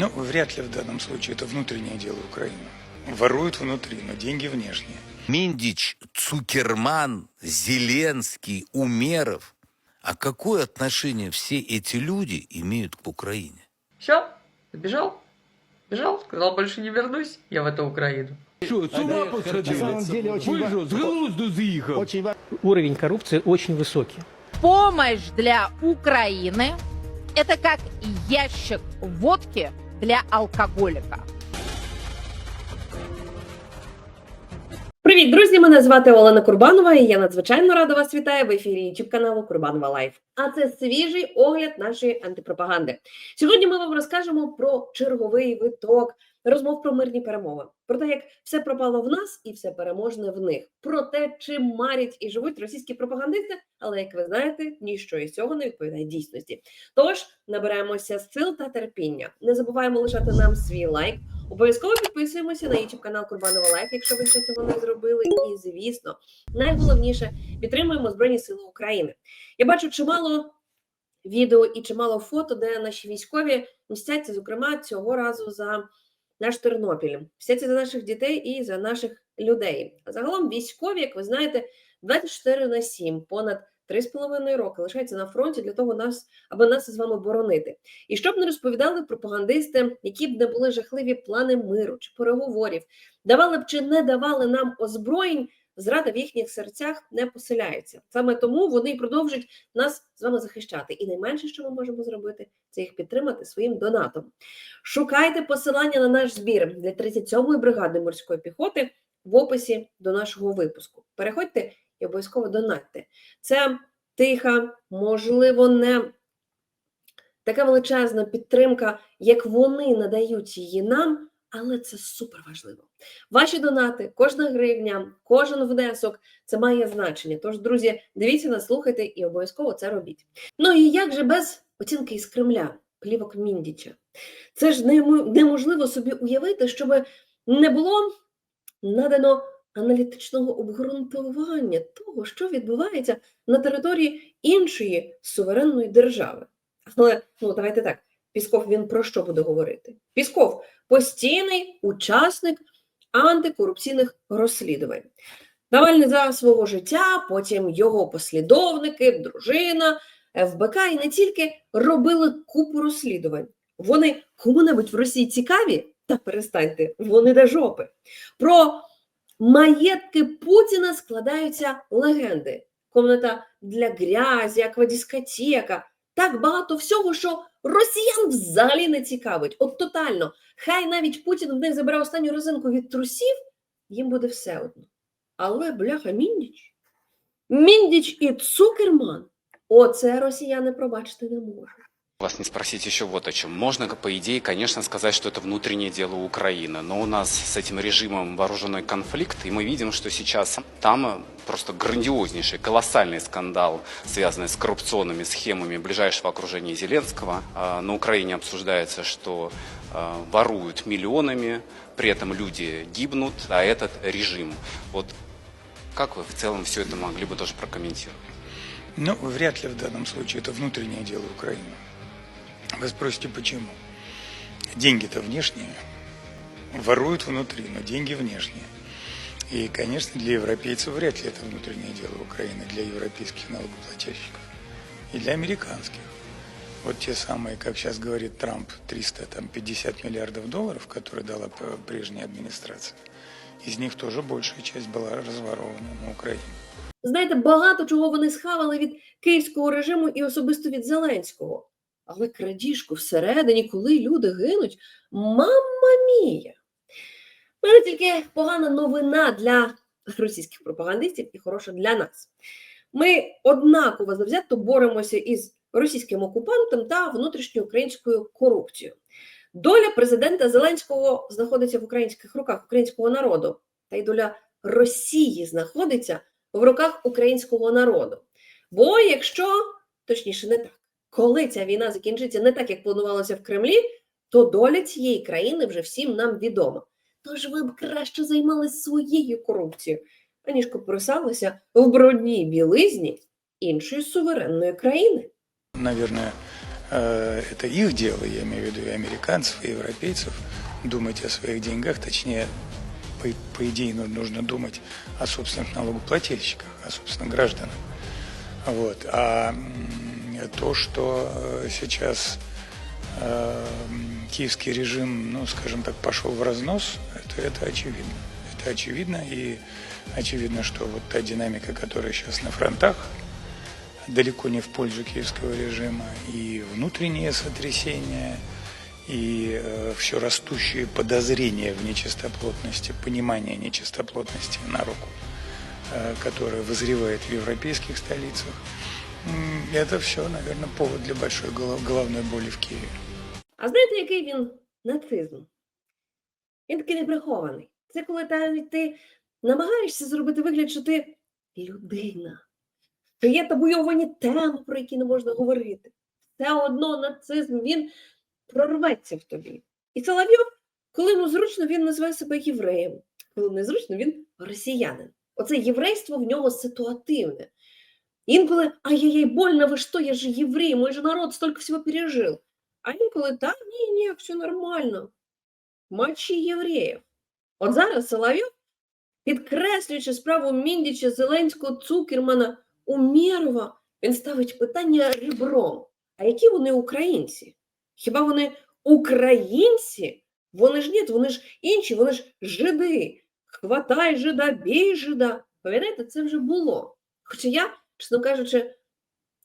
Ну, вряд ли в данном случае это внутреннее дело Украины. Воруют внутри, но деньги внешние. Миндич, Цукерман, Зеленский, Умеров. А какое отношение все эти люди имеют к Украине? Все, сбежал. Бежал, сказал, больше не вернусь я в эту Украину. Що, з ума На посадили? самом деле очень глузду? Очень уровень коррупции очень высокий. Помощь для Украины – это как ящик водки для алкоголіка. Привіт, друзі! Мене звати Олена Курбанова, і я надзвичайно рада вас вітаю в ефірі youtube каналу Курбанова Лайф. А це свіжий огляд нашої антипропаганди. Сьогодні ми вам розкажемо про черговий виток розмов про мирні перемови, про те, як все пропало в нас і все переможне в них, про те, чим марять і живуть російські пропагандисти, але як ви знаєте, ніщо із цього не відповідає дійсності. Тож набираємося сил та терпіння. Не забуваємо лишати нам свій лайк. Обов'язково підписуємося на YouTube канал Курбанова Лайф, якщо ви ще цього не зробили. І звісно, найголовніше підтримуємо Збройні Сили України. Я бачу чимало відео і чимало фото, де наші військові мстяться, зокрема, цього разу за наш Тернопіль, Все це за наших дітей і за наших людей. Загалом військові, як ви знаєте, 24 на 7, понад 3,5 роки лишаються на фронті для того, нас, аби нас з вами боронити. І щоб не розповідали пропагандисти, які б не були жахливі плани миру чи переговорів, давали б чи не давали нам озброєнь, зрада в їхніх серцях не поселяється. Саме тому вони продовжують нас з вами захищати. І найменше, що ми можемо зробити, це їх підтримати своїм донатом. Шукайте посилання на наш збір для 37-ї бригади морської піхоти в описі до нашого випуску. Переходьте і обов'язково донатьте. Це тиха, можливо, не така величезна підтримка, як вони надають її нам, але це супер важливо. Ваші донати, кожна гривня, кожен внесок це має значення. Тож, друзі, дивіться нас, слухайте і обов'язково це робіть. Ну і як же без оцінки із Кремля, плівок Міндіча? Це ж неможливо собі уявити, щоб не було надано аналітичного обґрунтування того, що відбувається на території іншої суверенної держави. Але ну давайте так. Пісков він про що буде говорити? Пісков постійний учасник антикорупційних розслідувань. Навальний за свого життя, потім його послідовники, дружина, ФБК і не тільки робили купу розслідувань. Вони кому-небудь в Росії цікаві? Та перестаньте, вони до жопи. Про маєтки Путіна складаються легенди. Комната для грязі, аквадискотека. Так багато всього, що росіян взагалі не цікавить. От тотально. Хай навіть Путін в них забере останню розинку від трусів, їм буде все одно. Але бляха Міндіч. Міндіч і Цукерман. Оце росіяни пробачити не можуть. Вас не спросить еще вот о чем. Можно, по идее, конечно, сказать, что это внутреннее дело Украины, но у нас с этим режимом вооруженный конфликт, и мы видим, что сейчас там э, просто грандиознейший, колоссальный скандал, связанный с коррупционными схемами ближайшего окружения Зеленского. А На Украине обсуждается, что э, воруют миллионами, при этом люди гибнут, а этот режим. Вот как вы в целом все это могли бы тоже прокомментировать? Ну, вряд ли в данном случае это внутреннее дело Украины. Вы спросите, почему? Деньги-то внешние. Воруют внутри, но деньги внешние. И, конечно, для европейцев вряд ли это внутреннее дело Украины, для европейских налогоплательщиков и для американских. Вот те самые, как сейчас говорит Трамп, 350 миллиардов долларов, которые дала п- прежняя администрация, из них тоже большая часть была разворована на Украине. Знаєте, багато чого вони схавали від київського режиму і особисто від Зеленського. Але крадіжку всередині, коли люди гинуть, мамма мія. У мене тільки погана новина для російських пропагандистів і хороша для нас. Ми однаково завзято боремося із російським окупантом та внутрішньоукраїнською корупцією. Доля президента Зеленського знаходиться в українських руках українського народу, та й доля Росії знаходиться в руках українського народу. Бо якщо, точніше, не так, коли ця війна закінчиться не так, як планувалося в Кремлі, то доля цієї країни вже всім нам відома. Тож ви б краще займалися своєю корупцією, аніж копирсалися в брудній білизні іншої суверенної країни. Наверное, э, это их дело, я имею в виду и американцев, и европейцев, думать о своих деньгах, точнее, по, по идее, ну, нужно думать о собственных налогоплательщиках, о собственных гражданах. Вот. А м, то, что э, сейчас э, киевский режим, ну, скажем так, пошел в разнос, это, это очевидно. Это очевидно, и очевидно, что вот та динамика, которая сейчас на фронтах, далеко не в пользу киевского режима, и внутренние сотрясения, и все растущие подозрения в нечистоплотности, понимание нечистоплотности на руку, э, которое вызревает в европейских столицах, это все, наверное, повод для большой голов- головной боли в Киеве. А знаєте, який він нацизм? Він такий неприхований. Це коли ти намагаєшся зробити вигляд, що ти людина, що є табуйовані теми, про які не можна говорити. Все одно нацизм він прорветься в тобі. І Соловйов, коли йому зручно, він називає себе євреєм. Коли незручно, він росіянин. Оце єврейство в нього ситуативне. Інколи ай-яй-яй, больно, ви що, я же єврей, мой же народ столько всего пережил. А інколи так, ні, ні, все нормально. Матчі євреїв. От зараз Соловйов, підкреслюючи справу Міндіча, Зеленського, Цукермана, Умєрова, він ставить питання ребром. А які вони українці? Хіба вони українці? Вони ж ні, вони ж інші, вони ж жиди. Хватай жида, бій жида. Пам'ятаєте, це вже було. Хоча я, чесно кажучи,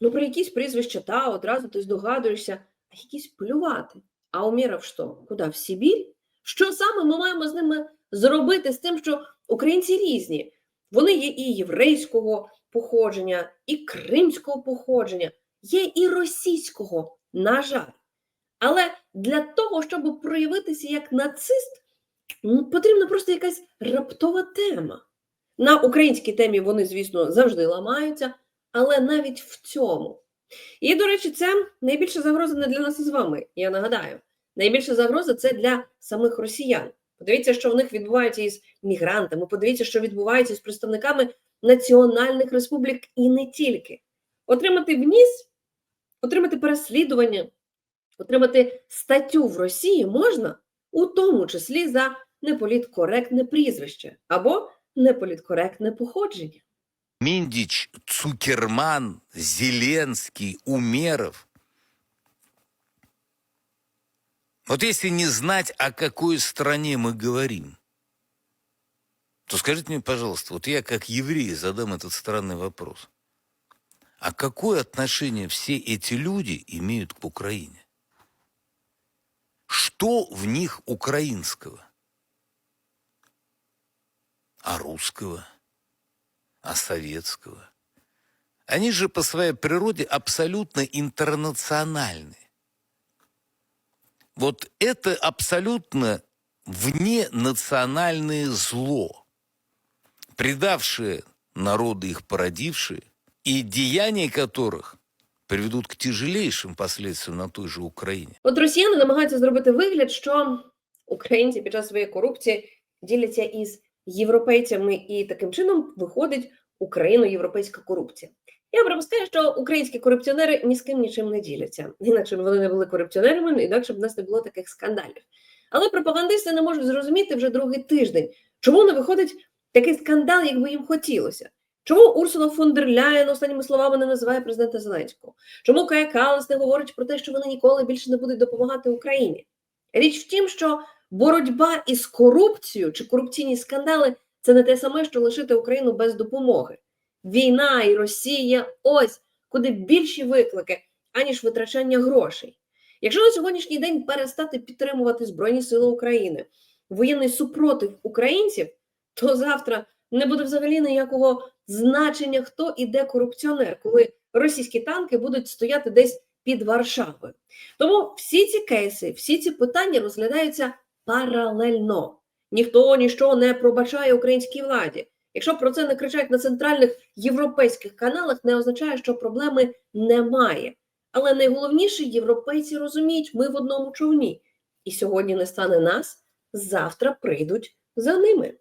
ну про якісь прізвища та одразу ти здогадуєшся, а якісь плювати. А Умєров що? Куди? В Сибір? Що саме ми маємо з ними зробити з тим, що українці різні? Вони є і єврейського походження, і кримського походження, є і російського, на жаль. Але для того, щоб проявитися як нацист, потрібна просто якась раптова тема. На українській темі вони, звісно, завжди ламаються, але навіть в цьому. І, до речі, це найбільша загроза не для нас із вами, я нагадаю. Найбільша загроза це для самих росіян. Подивіться, що в них відбувається із мігрантами, подивіться, що відбувається з представниками національних республік і не тільки. Отримати вніс, отримати переслідування, отримати статтю в Росії можна, у тому числі за неполіткоректне прізвище або неполіткоректне походження. Миндич, Цукерман, Зеленский, Умеров. Вот если не знать, о какой стране мы говорим, то скажите мне, пожалуйста, вот я как еврей задам этот странный вопрос. А какое отношение все эти люди имеют к Украине? Что в них украинского? А русского? а советского. Они же по своей природе абсолютно интернациональны. Вот это абсолютно вненациональное зло, предавшее народы их породившие, и деяния которых приведут к тяжелейшим последствиям на той же Украине. От росіяни намагаються зробити вигляд, що українці під час своєї корупції діляться із європейцями, і таким чином виходить україно-європейська корупція. Я припускаю, що українські корупціонери ні з ким нічим не діляться. Інакше б вони не були корупціонерами, інакше б в нас не було таких скандалів. Але пропагандисти не можуть зрозуміти вже другий тиждень, чому не виходить такий скандал, як би їм хотілося. Чому Урсула фон дер Ляєн останніми словами не називає президента Зеленського? Чому Кая Калас не говорить про те, що вони ніколи більше не будуть допомагати Україні? Річ в тім, що боротьба із корупцією чи корупційні скандали це не те саме, що лишити Україну без допомоги. Війна і Росія ось куди більші виклики, аніж витрачання грошей. Якщо на сьогоднішній день перестати підтримувати Збройні Сили України, воєнний супротив українців, то завтра не буде взагалі ніякого значення, хто і де корупціонер, коли російські танки будуть стояти десь під Варшавою. Тому всі ці кейси, всі ці питання розглядаються паралельно. Ніхто нічого не пробачає українській владі. Якщо про це не кричать на центральних європейських каналах, не означає, що проблеми немає. Але найголовніше, європейці розуміють, ми в одному човні. І сьогодні не стане нас, завтра прийдуть за ними.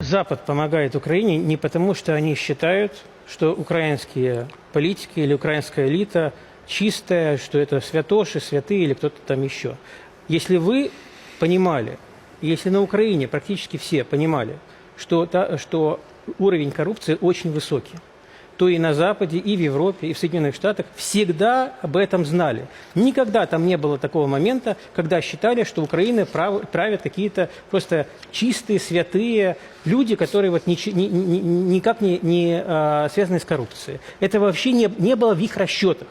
Запад помогает Украине не потому, что они считают, что украинские политики или украинская элита чистое, что это святоши, святые или кто-то там еще. Если вы понимали, если на Украине практически все понимали, что, та- что уровень коррупции очень высокий, то и на Западе, и в Европе, и в Соединенных Штатах всегда об этом знали. Никогда там не было такого момента, когда считали, что Украиной прав- правят какие-то просто чистые, святые люди, которые вот ни- ни- ни- никак не, не, а, связаны с коррупцией. Это вообще не, не было в их расчетах.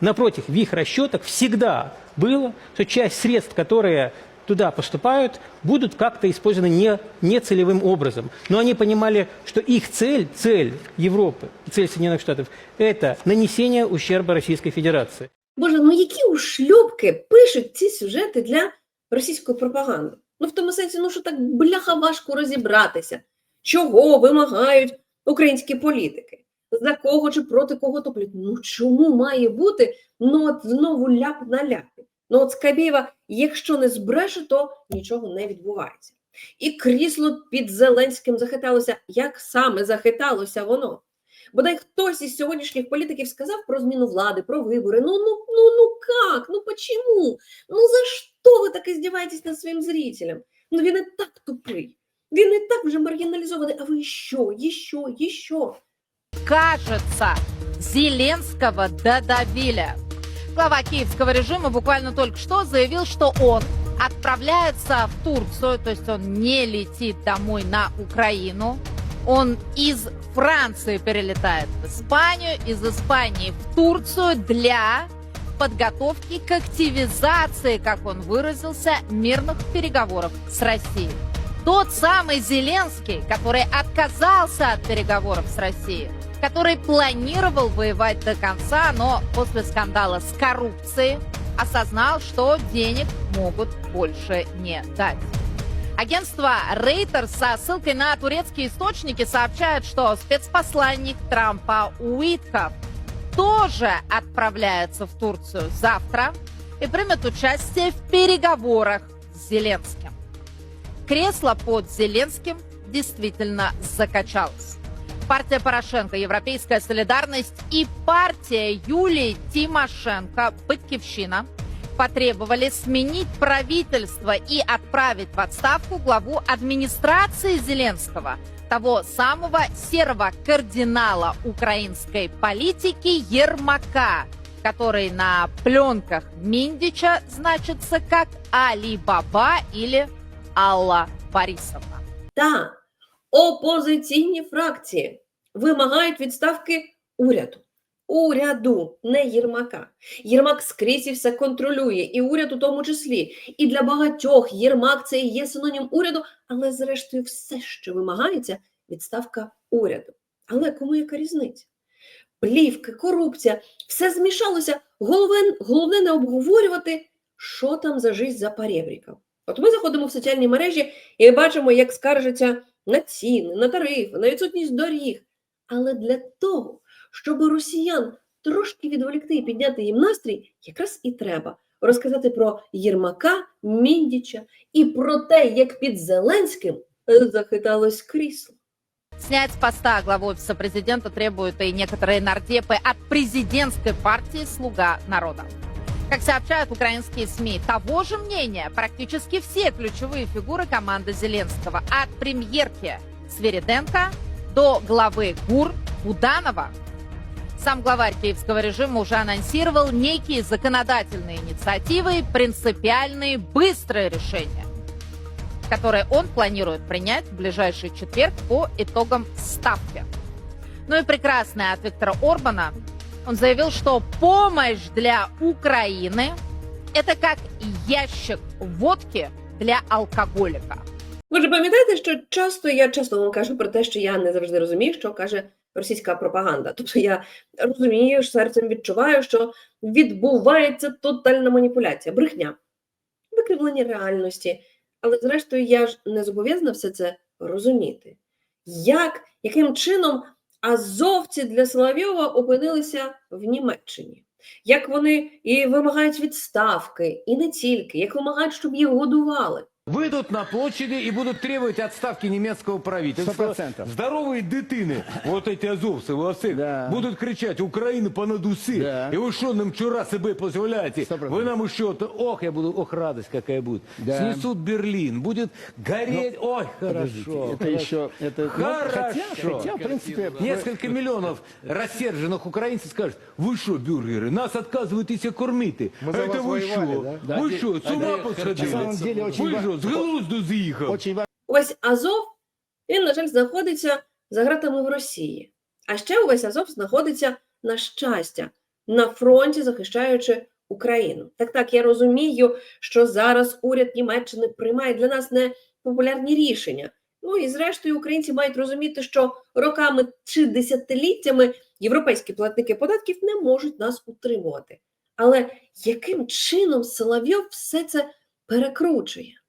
Напротив, в их расчетах всегда было, что часть средств, которые туда поступают, будут как-то использованы не, не целевым образом. Но они понимали, что их цель, цель Европы, цель Соединенных Штатов, это нанесение ущерба Российской Федерации. Боже, ну які ушльопки пишуть ці сюжети для російської пропаганди? Ну, в тому сенсі, ну що так бляха важко розібратися, чого вимагають українські політики, за кого чи проти кого топлять. Ну чому має бути ну от знову ляп на ляпі? Ну от Скабєва, якщо не збреше, то нічого не відбувається. І крісло під Зеленським захиталося. Як саме захиталося воно? Бодай хтось із сьогоднішніх політиків сказав про зміну влади, про вибори. Ну, ну, ну, ну как? Ну почему? Ну за що ви так издеваетесь над своїм зрителем? Ну він і так тупий. Він і так вже маргіналізований, а ви що, ще, ще? Кажется, Зеленского додавили. Глава киевского режима буквально только что заявил, что он отправляется в Турцию, то есть он не летит домой на Украину. Он из Франции перелетает в Испанию, из Испании в Турцию для подготовки к активизации, как он выразился, мирных переговоров с Россией. Тот самый Зеленский, который отказался от переговоров с Россией, который планировал воевать до конца, но после скандала с коррупцией осознал, что денег могут больше не дать. Агентство Рейтер со ссылкой на турецкие источники сообщает, что спецпосланник Трампа Уитков тоже отправляется в Турцию завтра и примет участие в переговорах с Зеленским. Кресло под Зеленским действительно закачалось. Партия Порошенко, Европейская солидарность и партия Юлии Тимошенко, Батькивщина, потребовали сменить правительство и отправить в отставку главу администрации Зеленского, того самого серого кардинала украинской политики Ермака, который на пленках Миндича значится как Али Баба или Алла Борисовна. Та опозиційні фракції вимагають відставки уряду. Уряду, не Єрмака. Єрмак скрізь і все контролює, і уряд у тому числі. І для багатьох Єрмак це і є синонім уряду, але зрештою все, що вимагається, відставка уряду. Але кому яка різниця? Плівки, корупція, все змішалося. Головне, головне не обговорювати, що там за жизнь за перебріком. От ми заходимо в соціальні мережі і бачимо, як скаржаться на ціни, на тарифи, на відсутність доріг. Але для того, щоб росіян трошки відволікти і підняти їм настрій, якраз і треба розказати про Єрмака, Міндіча і про те, як під Зеленським е, захиталось крісло. Снять с поста главу офиса президента требуют и некоторые нардепы от президентской партии «Слуга народа». Как сообщают украинские СМИ, того же мнения практически все ключевые фигуры команды Зеленского. От премьерки Свериденко до главы ГУР Буданова. Сам главарь киевского режима уже анонсировал некие законодательные инициативы, принципиальные, быстрые решения которые он планирует принять в ближайший четверг по итогам ставки. Ну и прекрасное от Виктора Орбана. Он заявил, что помощь для Украины – это как ящик водки для алкоголика. Ви ж пам'ятаєте, що часто я часто вам кажу про те, що я не завжди розумію, що каже російська пропаганда. Тобто я розумію, що серцем відчуваю, що відбувається тотальна маніпуляція, брехня, викривлення реальності. Але зрештою я ж не зобов'язана все це розуміти. Як, яким чином азовці для Соловйова опинилися в Німеччині? Як вони і вимагають відставки, і не тільки, як вимагають, щоб їх годували. Выйдут на площади и будут требовать отставки немецкого правительства. Сто процентов. Здоровые дитини, вот эти азовцы, оси, Да. будут кричать Україну понад уси. Да. И вы что нам вчера себе позволяете? Сто процентов. Вы нам еще, то- ох, я буду, ох, радость какая будет. Да. Снесут Берлин, будет гореть, ой, Подождите, хорошо. это еще... Это, ну, Хорошо. хотя, хотя, в принципе... Несколько миллионов рассерженных украинцев скажут, вы что, бюргеры, нас отказываетесь кормити. Мы за Это вас вы воевали, что? да? Да, Вы де- что, с ума посходили? на самом деле очень Вы ва- что, з глузду з'їхав? Ось Азов, він, на жаль, знаходиться за ґратами в Росії. А ще увесь Азов знаходиться на щастя на фронті, захищаючи Україну. Так, так, я розумію, що зараз уряд Німеччини приймає для нас непопулярні рішення. Ну і зрештою, українці мають розуміти, що роками чи десятиліттями європейські платники податків не можуть нас утримувати. Але яким чином Соловйов все це перекручує?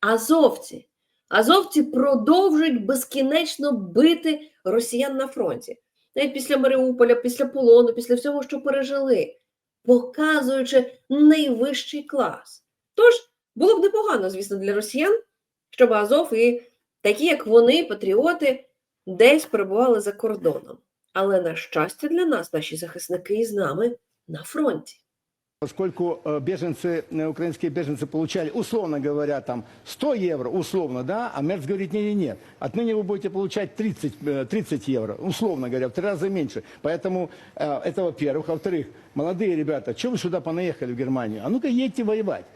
Азовці. Азовці продовжують безкінечно бити росіян на фронті. Навіть після Маріуполя, після полону, після всього, що пережили, показуючи найвищий клас. Тож було б непогано, звісно, для росіян, щоб Азов і такі, як вони, патріоти, десь перебували за кордоном. Але на щастя для нас, наші захисники із нами на фронті. Поскольку э, беженцы, э, украинские беженцы получали, условно говоря, там 100 евро, условно, да, а Мерц говорит, нет-нет-нет, отныне вы будете получать 30, э, 30 евро, условно говоря, в три раза меньше. Поэтому э, это во-первых. Во-вторых, молодые ребята, что вы сюда понаехали в Германию? А ну-ка едьте воевать.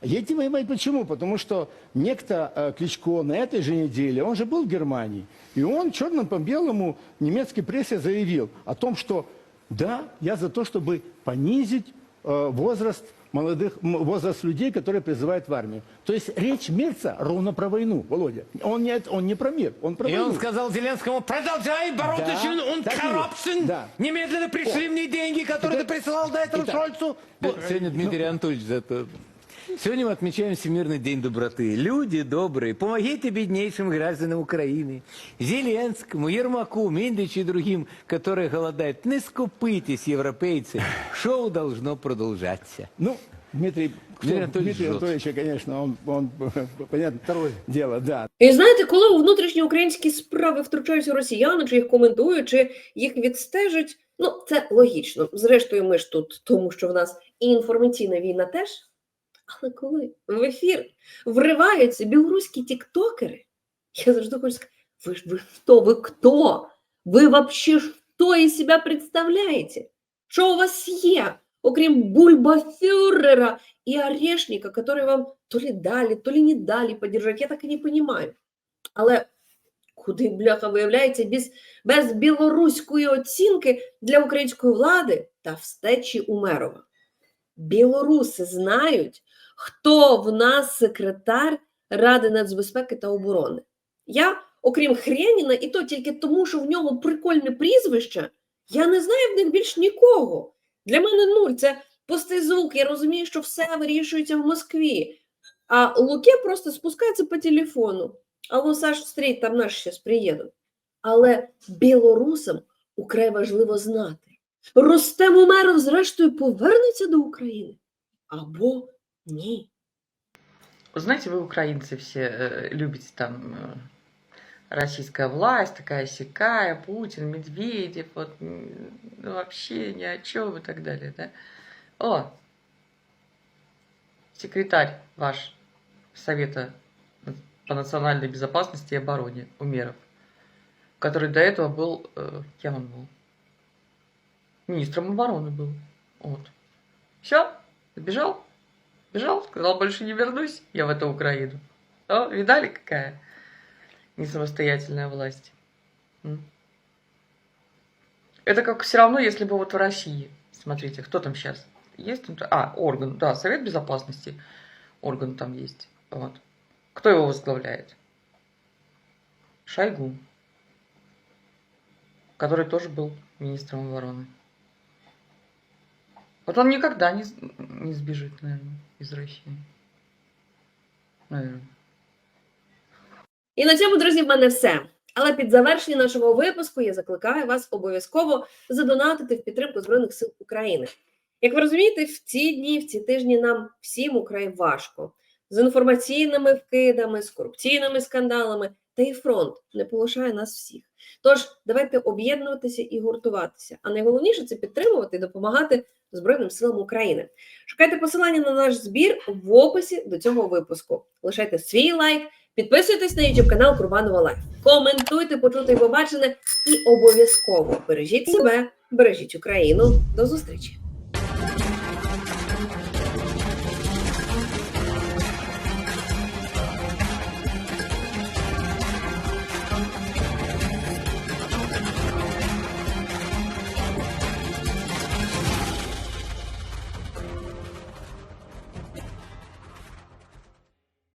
Едьте воевать почему? Потому что некто э, Кличко на этой же неделе, он же был в Германии, и он черным по белому немецкой прессе заявил о том, что да, я за то, чтобы понизить э, возраст молодых, возраст людей, которые призывают в армию. То есть речь Мерца ровно про войну, Володя. Он не, он не про мир, он про И войну. он сказал Зеленскому, продолжай бороться, Да, он corruption. Да. Немедленно пришли мне деньги, которые ты присылал до этого Итак. Шольцу. Сегодня Дмитрий Анатольевич зато... Сегодня мы отмечаем Всемирный день доброты. Люди добрые, помогите беднейшим гражданам Украины. Зеленскому, Ермаку, Миндичу и другим, которые голодают. Не скупитесь, европейцы. Шоу должно продолжаться. Ну, Дмитрий, кто- Дмитрий Анатольевич Дмитрий жжет. Анатольевич, конечно, он, он понятно, второе дело, да. І знаєте, коли у внутрішні українські справи втручаються росіяни, чи їх коментують, чи їх відстежать, ну це логічно. Зрештою, ми ж тут, тому що в нас і інформаційна війна теж. але коли в ефір вриваються білоруські тіктокери, я завжди хочу сказати: ви ж ви хто? Ви хто? Ви вообще що із себе представляєте? Що у вас є, окрім бульбафюрера и орешника, которые вам то ли дали, то ли не дали поддержать, я так і не понимаю. Але куди бляха виявляється без, без білоруської оцінки для української влади та встечі Умерова? Білоруси знають, хто в нас секретар Ради нацбезпеки та оборони. Я, окрім Хреніна, і то тільки тому, що в нього прикольне прізвище, я не знаю в них більш нікого. Для мене нуль. Це пустий звук. Я розумію, що все вирішується в Москві. А Луке просто спускається по телефону. Алло, Саш, стрій, там наші зараз приїдуть. Але білорусам украй важливо знати. Ростем Умеров, зрештою, повернеться до України або ні. Знаете, вы, украинцы, все э, любите там э, российская власть, такая сякая, Путин, Медведев, вот ну, вообще ни о чем и так далее, да? О, секретарь ваш Совета по национальной безопасности и обороне Умеров, который до этого был, э, кем он был? Министром обороны был. Вот. Все, сбежал? Бежал, сказал, больше не вернусь я в эту Украину. О, видали, какая не самостоятельная власть? Это как все равно, если бы вот в России, смотрите, кто там сейчас? Есть там, а, орган, да, Совет Безопасности, орган там есть, вот. Кто его возглавляет? Шойгу, который тоже был министром обороны. Вот он никогда не, не сбежит, наверное, из России. Наверное. І на цьому, друзі, в мене все. Але під завершення нашого випуску я закликаю вас обов'язково задонатити в підтримку Збройних сил України. Як ви розумієте, в ці дні, в ці тижні нам всім украй важко. з інформаційними вкидами, з корупційними скандалами, та й фронт не полишає нас всіх. Тож давайте об'єднуватися і гуртуватися. А найголовніше це підтримувати і допомагати Збройним силам України. Шукайте посилання на наш збір в описі до цього випуску. Лишайте свій лайк, підписуйтесь на YouTube канал Курбанова Лайф, коментуйте, почути і побачене, і обов'язково бережіть себе, бережіть Україну. До зустрічі!